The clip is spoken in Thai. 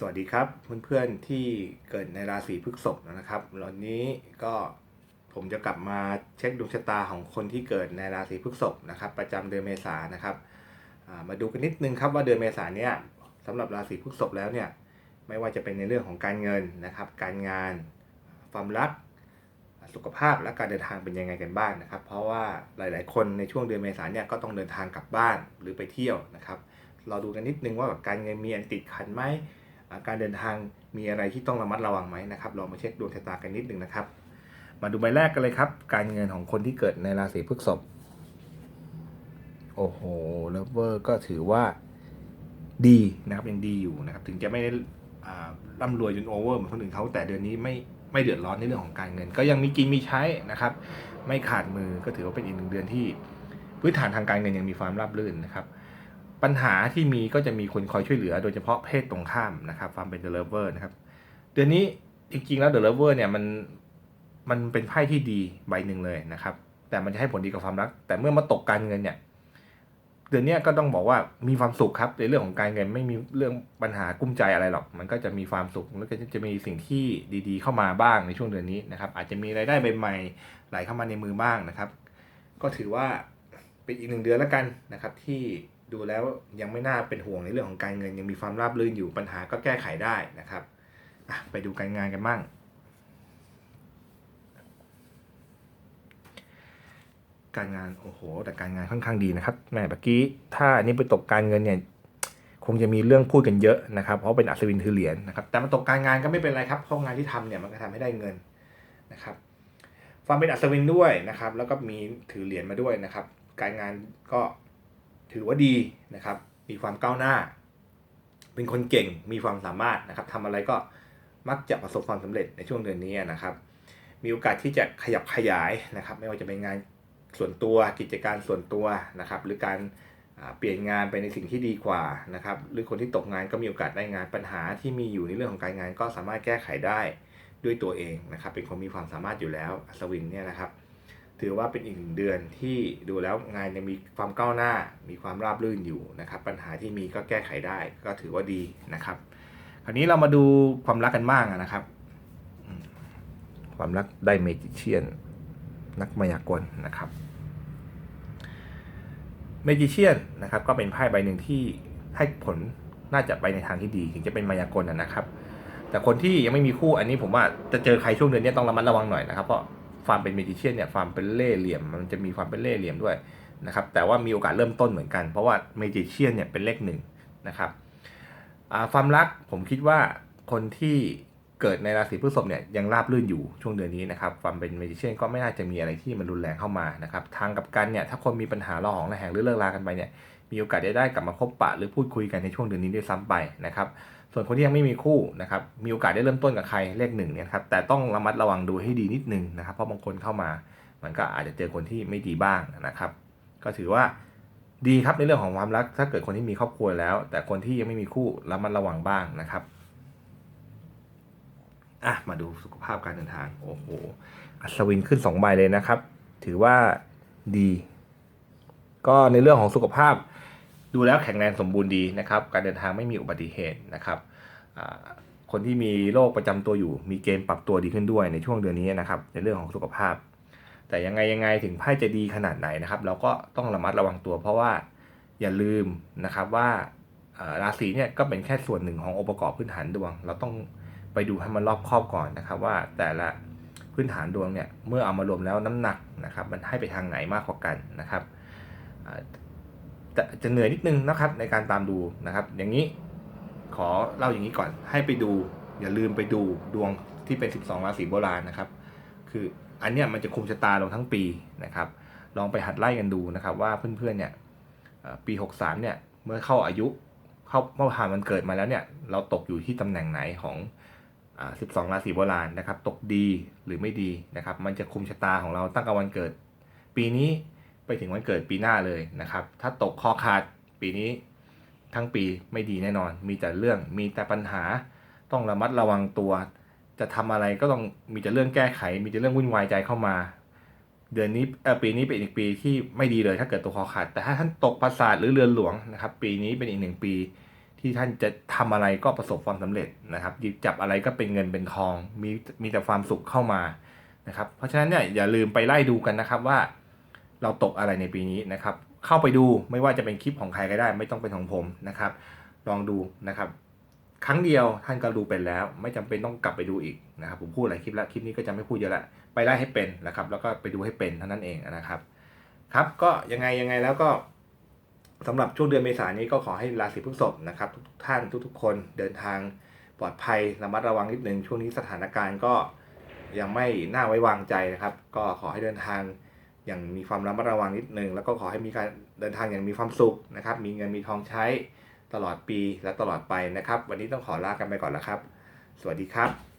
สวัสดีครับเพื่อนๆที่เกิดในราศีพฤษภนะครับวันนี้ก็ผมจะกลับมาเช็คดวงชะตาของคนที่เกิดในราศีพฤษภนะครับ ประจำเดือนเมษานะครับมาดูกันนิดนึงครับว่าเดือนเมษานเนี่ยสำหรับราศีพฤษภแล้วเนี่ยไม่ว่าจะเป็นในเรื่องของการเงินนะครับ การงานความรักสุขภาพและการเดินทางเป็นยังไงกันบ้างนะครับ เพราะว่าหลาย ๆ คนในช่วงเดือนเมษานเนี่ยก็ต้องเดินทางกลับบ้านหรือไปเที่ยวนะครับเราดูกันนิดนึงว่าการเงินมีอันติดขัดไหม การเดินทางมีอะไรที่ต้องระมัดระวังไหมนะครับเรามาเช็คดวงชะตากันนิดนึงนะครับ มาดูใบแรกกันเลยครับ การเงินของคนที่เกิดในราศีพฤษภโอ้โหเลเวอร์ก็ถือว่าดีนะครับยังดีอยู่นะครับ ถึงจะไม่ได้ร่ำรวยจนโอเวอร์เหมือนคนอื่นเขาแต่เดือนนี้ไม่ไม่เดือดร้อนในเรื่องของการเงิน ก็ยังมีกินมีใช้นะครับ ไม่ขาดมือก็ถือว่าเป็นอีกหนึ่งเดือนที่พื้นฐานทางการเงินยังมีความราบรื่นนะครับ ปัญหาที่มีก็จะมีคนคอยช่วยเหลือ โดยเฉพาะเพศตรงข้ามนะครับความเป็นเดลเวอร์นะครับ เดือนนี้จริงๆแล้วเดลเวอร์เนี่ยมันมันเป็นไพ่ที่ดีใบหนึ่งเลยนะครับ แต่มันจะให้ผลดีกับความรัก แต่เมื่อมาตกการเงินเนี่ยเดือนนี้ก็ต้องบอกว่ามีความสุขครับในเรื่องของการเงินไม่มีเรื่องปัญหากุ้มใจอะไรหรอก มันก็จะมีความสุขแล้วก็จะมีสิ่งที่ดีๆ เข้ามาบ้างในช่วงเดือนนี้นะครับ อาจจะมีรายได้ใหม่ๆไหลเข้ามาในมือบ้างนะครับ ก็ถือว่าเป็นอีกหนึ่งเดือนแล้วกันนะครับที่ ดูแล้วยังไม่น่าเป็นห่วงในเรื่องของการเงิน ยังมีความราบรื่นอยู่ปัญหาก็แก้ไขได้นะครับไปดูการงานกันบ้างการงานโอ้โห แต่การงานค่อนข้างดีนะครับแม่เมื่อกี้ถ้าอันนี้ไปตกการเงินเนี่ยคงจะมีเรื่องพูดกันเยอะนะครับ เพราะเป็นอัศวินถือเหรียญนะครับ แต่มาตกการงานก็ไม่เป็นไรครับเพราะงานที่ทำเนี่ยมันก็ทำให้ได้เงินนะครับความเป็นอัศวินด้วยนะครับ แล้วก็มีถือเหรียญมาด้วยนะครับ การงานก็ ถือว่าดีนะครับ มีความก้าวหน้า เป็นคนเก่งมีความสามารถนะครับทำอะไรก็มักจะประสบความสำเร็จในช่วงเดือนนี้นะครับ มีโอกาสที่จะขยับขยายนะครับ ไม่ว่าจะเป็นงานส่วนตัวกิจการส่วนตัวนะครับ หรือการเปลี่ยนงานไปในสิ่งที่ดีกว่านะครับ หรือคนที่ตกงานก็มีโอกาสได้งานปัญหาที่มีอยู่ในเรื่องของการงานก็สามารถแก้ไขได้ด้วยตัวเองนะครับ เป็นคนมีความสามารถอยู่แล้วอัศวินเนี่ยนะครับ ถือว่าเป็นอีกหนึ่งเดือนที่ดูแล้วงานยังมีความก้าวหน้า มีความราบรื่นอยู่นะครับปัญหาที่มีก็แก้ไขได้ก็ถือว่าดีนะครับ คราวนี้เรามาดูความรักกันบ้างนะครับ ความรักได้เมจิเชียน นักมายากลนะครับเมจิเชียนนะครับก็เป็นไพ่ใบหนึ่งที่ให้ผลน่าจะไปในทางที่ดี ถึงจะเป็นมายากลนะครับ แต่คนที่ยังไม่มีคู่อันนี้ผมว่าจะเจอใครช่วงเดือนนี้ต้องระมัดระวังหน่อยนะครับเพราะ ความเป็นเมจิเชียนเนี่ยความเป็นเล่เหลี่ยมมันจะมีความเป็นเล่เหลี่ยมด้วยนะครับแต่ว่ามีโอกาสเริ่มต้นเหมือนกัน เพราะว่าเมจิเชียนเนี่ยเป็นเลขหนึ่งนะครับความรักผมคิดว่าคนที่เกิดในราศีพฤษภเนี่ยยังราบรื่นอยู่ช่วงเดือนนี้นะครับความเป็นเมจิเชียนก็ไม่น่าจะมีอะไรที่มันรุนแรงเข้ามานะครับทางกับกันเนี่ยถ้าคนมีปัญหาระหองระแหงหรือเลิกลากันไปเนี่ยมีโอกาสได้ได้กลับมาพบปะหรือพูดคุยกันในช่วงเดือนนี้ด้วยซ้ำไปนะครับ ส่วนคนที่ยังไม่มีคู่นะครับมีโอกาสได้เริ่มต้นกับใครเลขหนึ่งเนี่ยครับแต่ต้องระมัดระวังดูให้ดีนิดนึงนะครับ เพราะบางคนเข้ามา มันก็อาจจะเจอคนที่ไม่ดีบ้างนะครับ ก็ถือว่าดีครับในเรื่องของความรัก ถ้าเกิดคนที่มีครอบครัวแล้ว แต่คนที่ยังไม่มีคู่ระมัดระวังบ้างนะครับอะมาดูสุขภาพการเดินทางโอ้โหอัศวินขึ้นสองใบเลยนะครับ ถือว่าดี ก็ในเรื่องของสุขภาพ ดูแล้วแข็งแรงสมบูรณ์ดีนะครับ การเดินทางไม่มีอุบัติเหตุนะครับคนที่มีโรคประจำตัวอยู่ มีเกณฑ์ปรับตัวดีขึ้นด้วยในช่วงเดือนนี้นะครับในเรื่องของสุขภาพ แต่ยังไงยังไงถึงไพ่จะดีขนาดไหนนะครับ เราก็ต้องระมัดระวังตัว เพราะว่าอย่าลืมนะครับว่าราศีเนี่ยก็เป็นแค่ส่วนหนึ่งขององค์ประกอบพื้นฐานดวง เราต้องไปดูให้มันรอบครอบก่อนนะครับ ว่าแต่ละพื้นฐานดวงเนี่ยเมื่อเอามารวมแล้วน้ำหนักนะครับ มันให้ไปทางไหนมากกว่ากันนะครับ จะจะเหนื่อยนิดนึงนะครับ ในการตามดูนะครับ อย่างนี้ขอเล่าอย่างนี้ก่อนให้ไปดู อย่าลืมไปดูดวงที่เป็น 12 ราศีโบราณนะครับ คืออันเนี้ยมันจะคุมชะตาเราทั้งปีนะครับ ลองไปหัดไล่กันดูนะครับ ว่าเพื่อนๆเนี่ยปี 63เนี่ยเมื่อเข้าอายุเข้าเมื่อผ่านวันเกิดมาแล้วเนี่ยเราตกอยู่ที่ตำแหน่งไหนของอ12 ราศีโบราณนะครับ ตกดีหรือไม่ดีนะครับ มันจะคุมชะตาของเราตั้งแต่วันเกิด ปีนี้ ไปถึงวันเกิดปีหน้าเลยนะครับ ถ้าตกคอขาดปีนี้ทั้งปีไม่ดีแน่นอน มีแต่เรื่องมีแต่ปัญหาต้องระมัดระวังตัว จะทำอะไรก็ต้องมีแต่เรื่องแก้ไข มีแต่เรื่องวุ่นวายใจเข้ามา เดือนนี้เออปีนี้เป็นอีกปีที่ไม่ดีเลยถ้าเกิดตัวคอขาด แต่ถ้าท่านตกประสาทหรือเรือนหลวงนะครับ ปีนี้เป็นอีกหนึ่งปี ที่ท่านจะทำอะไรก็ประสบความสำเร็จนะครับหยิบจับอะไรก็เป็นเงินเป็นทอง มีมีแต่ความสุขเข้ามานะครับ เพราะฉะนั้นเนี่ยอย่าลืมไปไล่ดูกันนะครับว่า เราตกอะไรในปีนี้นะครับ เข้าไปดูไม่ว่าจะเป็นคลิปของใครก็ได้ ไม่ต้องเป็นของผมนะครับ ลองดูนะครับ ครั้งเดียวท่านก็ดูเป็นแล้ว ไม่จำเป็นต้องกลับไปดูอีกนะครับ ผมพูดหลายคลิปแล้วคลิปนี้ก็จะไม่พูดเยอะละไปไล่ให้เป็นนะครับ แล้วก็ไปดูให้เป็นเท่านั้นเองนะครับ ครับก็ยังไงยังไงแล้วก็สำหรับช่วงเดือนเมษายนนี้ก็ขอให้ราศีพฤษภนะครับทุกท่านทุกๆ คนเดินทางปลอดภัยระมัดระวังนิดนึงช่วงนี้สถานการณ์ก็ยังไม่น่าไว้วางใจนะครับ ก็ขอให้เดินทาง อย่างมีความระมัดระวังนิดนึง แล้วก็ขอให้มีการเดินทางอย่างมีความสุขนะครับ มีเงินมีทองใช้ตลอดปีและตลอดไปนะครับ วันนี้ต้องขอลากันไปก่อนแล้วครับ สวัสดีครับ